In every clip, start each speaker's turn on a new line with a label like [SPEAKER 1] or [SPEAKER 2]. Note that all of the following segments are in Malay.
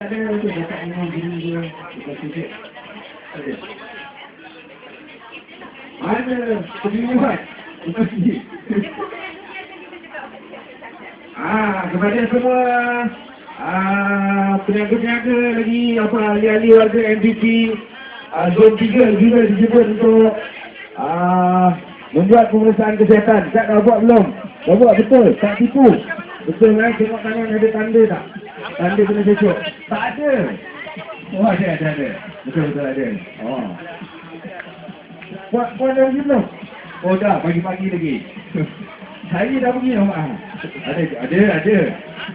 [SPEAKER 1] Ada tu dekat dengan dia. Ada. Bukan sini. Ah, kepada semua ah peniaga-peniaga lagi apa ahli-ahli warga MVP ah, zon 3 juga dijemput untuk ah membuat pemeriksaan kesihatan. Tak dah buat belum? Dah buat betul, tak tipu. Betul kan? Tengok kanan ada tanda tak? Tanda kena cucuk. Tak ada. Oh ada, ada, ada. Betul, betul ada. Oh. Buat, buat dah lagi belum? Oh dah, pagi-pagi lagi. Saya dah pergi rumah. Ada, ada, ada.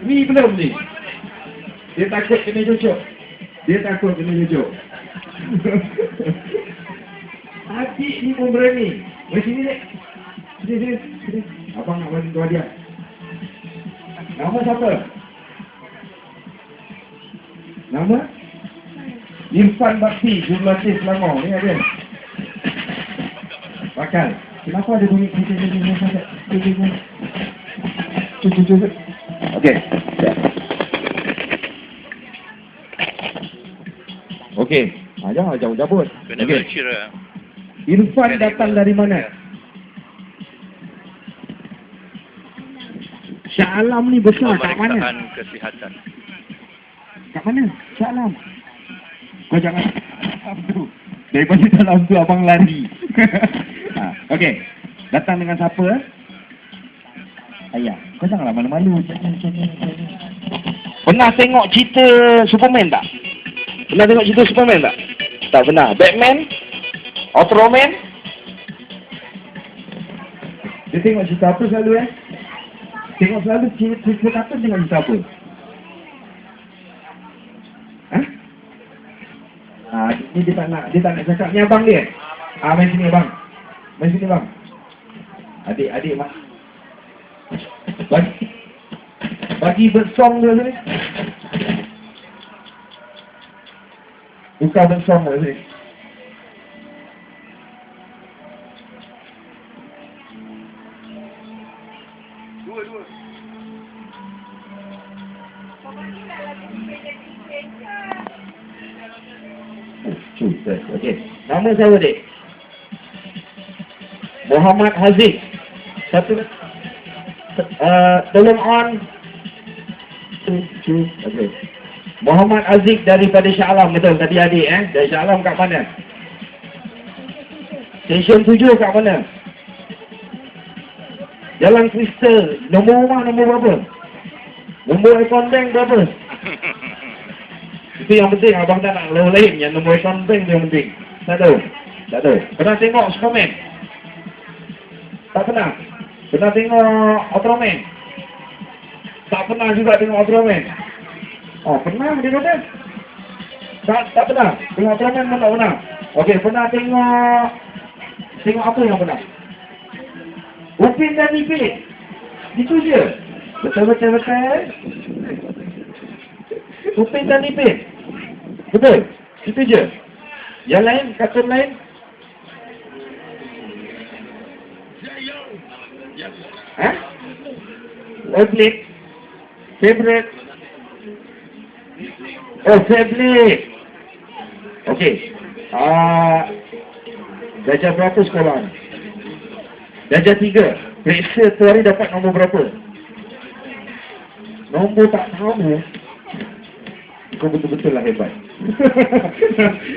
[SPEAKER 1] Ni belum ni. Dia takut kena cucuk. Dia takut kena cucuk. Hati ni pun berani. Mari sini dek. Sini, sini. Abang nak bagi tuan dia. Nama siapa? Nama? Irfan Bakti, Jurulatih Selangor. Ni ada. Bakal. Kenapa ada bunyi kita ni? Cucu cucu. Okey. Okey. Ha, jangan jauh jabut. Okey.
[SPEAKER 2] berkira.
[SPEAKER 1] Irfan datang dari mana? Shah Alam ni besar kat mana?
[SPEAKER 2] Pemeriksaan kesihatan.
[SPEAKER 1] Mana? Shah Alam. Kau jangan tu. Daripada dalam tu abang lari. ha, Okey. Datang dengan siapa? Ayah. Kau janganlah malu-malu. Pernah tengok cerita Superman tak? Pernah tengok cerita Superman tak? Tak pernah. Batman? Ultraman? Dia tengok cerita apa selalu eh? Tengok selalu cerita, cerita apa tengok cerita apa? Ni dia tak nak, dia tak nak cakap. Ni abang dia. Ah, main sini abang. Main sini bang. Adik, adik mak. Bagi, bagi bersong dia sini. Buka bersong dia sini. Okey. Nama siapa dek? Muhammad Haziq. Satu uh, tolong on. Okey. Muhammad Aziz daripada Shah Alam betul tadi adik eh dari Shah Alam kat mana? Stesen 7 kat mana? Jalan Crystal. Nombor rumah nombor berapa? Nombor account bank berapa? Itu yang penting abang tak nak lain lain yang nombor bank tu yang penting. Tak tahu. Tak tahu. Pernah tengok Superman? Tak pernah. Pernah tengok Ultraman? Tak pernah juga tengok Ultraman. Oh, pernah dia kata. Tak, tak pernah. Tengok Ultraman pun tak pernah. Okey, pernah tengok tengok apa yang pernah? Upin dan Ipin. Itu je. Betul betul betul. Upin dan Ipin. Betul. Itu je. Yang lain, kartun lain? Ha? Favorite. Favorite. Oh, favorite. Okey. Ah, darjah berapa sekolah? Darjah tiga. Periksa tu hari dapat nombor berapa? Nombor tak tahu. Kau betul-betul lah hebat.